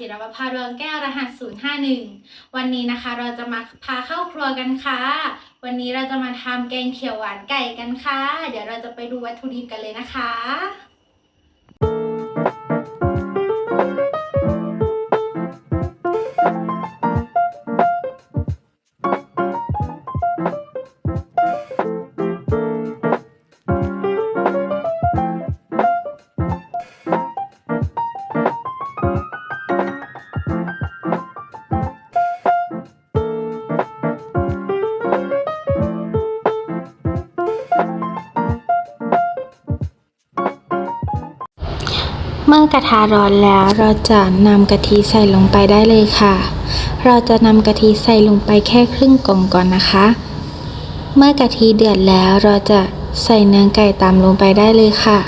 ศิรประภาดวงแก้วรหัส 051 วันนี้นะคะเราจะมาพาเข้าครัวกันค่ะ วันนี้เราจะมาทำแกงเขียวหวานไก่กันค่ะ เดี๋ยวเราจะไปดูวัตถุดิบกันเลยนะคะ เมื่อกระทะร้อนแล้วเราจะนำกะทิใส่ลงไปได้เลยค่ะ เราจะนำกะทิใส่ลงไปแค่ครึ่งกล่องก่อนนะคะ เมื่อกะทิเดือดแล้วเราจะใส่เนื้อไก่ตามลงไปได้เลยค่ะ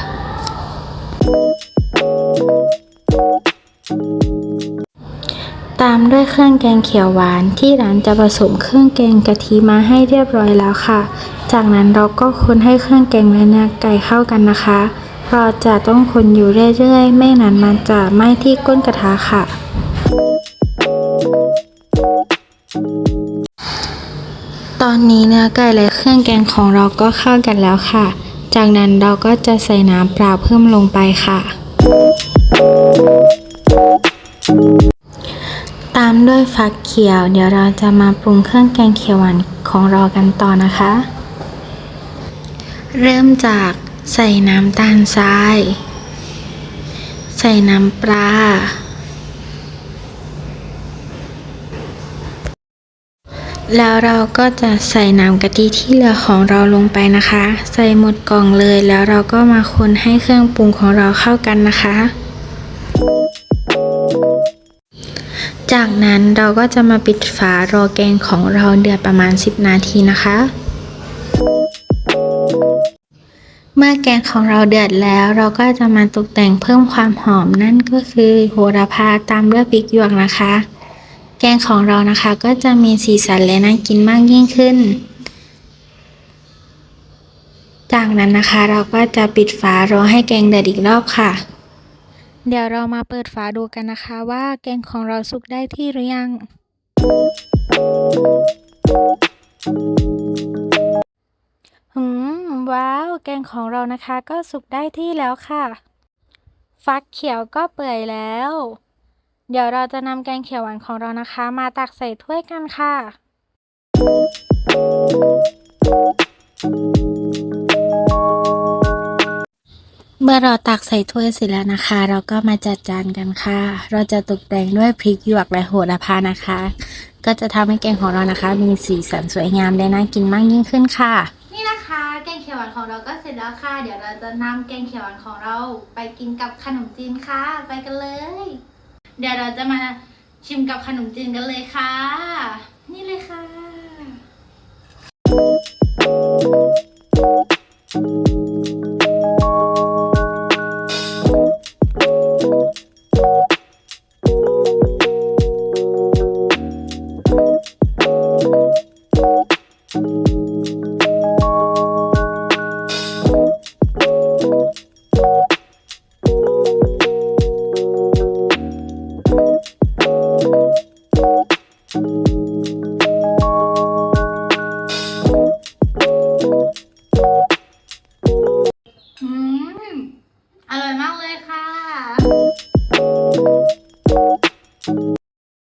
ตามด้วยเครื่องแกงเขียวหวานที่ร้านจะผสมเครื่องแกงกะทิมาให้เรียบร้อยแล้วค่ะ จากนั้นเราก็คนให้เครื่องแกงและเนื้อไก่เข้ากันนะคะ เราจะต้องคนอยู่เรื่อยๆ ไม่นั้นมันจะไหม้ที่ก้นกระทะค่ะ ตอนนี้เนื้อไก่และเครื่องแกงของเราก็เข้ากันแล้วค่ะ จากนั้นเราก็จะใส่น้ำเปล่าเพิ่มลงไปค่ะ ตามด้วยฟักเขียว เดี๋ยวเราจะมาปรุงเครื่องแกงเขียวหวานของเรากันต่อนะคะ เริ่มจาก ใส่น้ำตาลทราย ใส่น้ำปลา แล้วเราก็จะใส่น้ำกะทิที่เหลือของเราลงไปนะคะ ใส่หมดกล่องเลยแล้วเราก็มาคนให้เครื่องปรุงของเราเข้ากันนะคะ จากนั้นเราก็จะมาปิดฝารอแกงของเราเดือดประมาณ 10 นาทีนะคะ เมื่อแกงของเราเดือดแล้วเราก็จะมาตกแต่งเพิ่มความหอมนั่นก็คือโหระพาตามด้วยพริกหยวกนะคะ แกงของเรานะคะก็จะมีสีสันและน่ากินมากยิ่งขึ้น จากนั้นนะคะเราก็จะปิดฝารอให้แกงเดือดอีกรอบค่ะ เดี๋ยวเรามาเปิดฝาดูกันนะคะว่าแกงของเราสุกได้ที่หรือยังหืม วแกงของเรานะคะก็สุกได้ที่แล้วค่ะ ฟักเขียวก็เปื่อยแล้ว เดี๋ยวเราจะนำแกงเขียวหวานของเรานะคะ มาตักใส่ถ้วยกันค่ะเมื่อเราตักใส่ถ้วยเสร็จแล้วนะคะ เราก็มาจัดจานกันค่ะ เราจะตกแต่งด้วยพริกหยวกและโหระพานะคะ ก็จะทำให้แกงของเรานะคะ มีสีสันสวยงามและน่ากินมากยิ่งขึ้นค่ะ ขียวหวานของเราก็เสร็จแล้วค่ะ เดี๋ยวเราจะนำแกงเขียวหวานของเราไปกินกับขนมจีนค่ะ ไปกันเลย เดี๋ยวเราจะมาชิมกับขนมจีนกันเลยค่ะ นี่เลยค่ะอืมอร่อยมากเลยค่ะ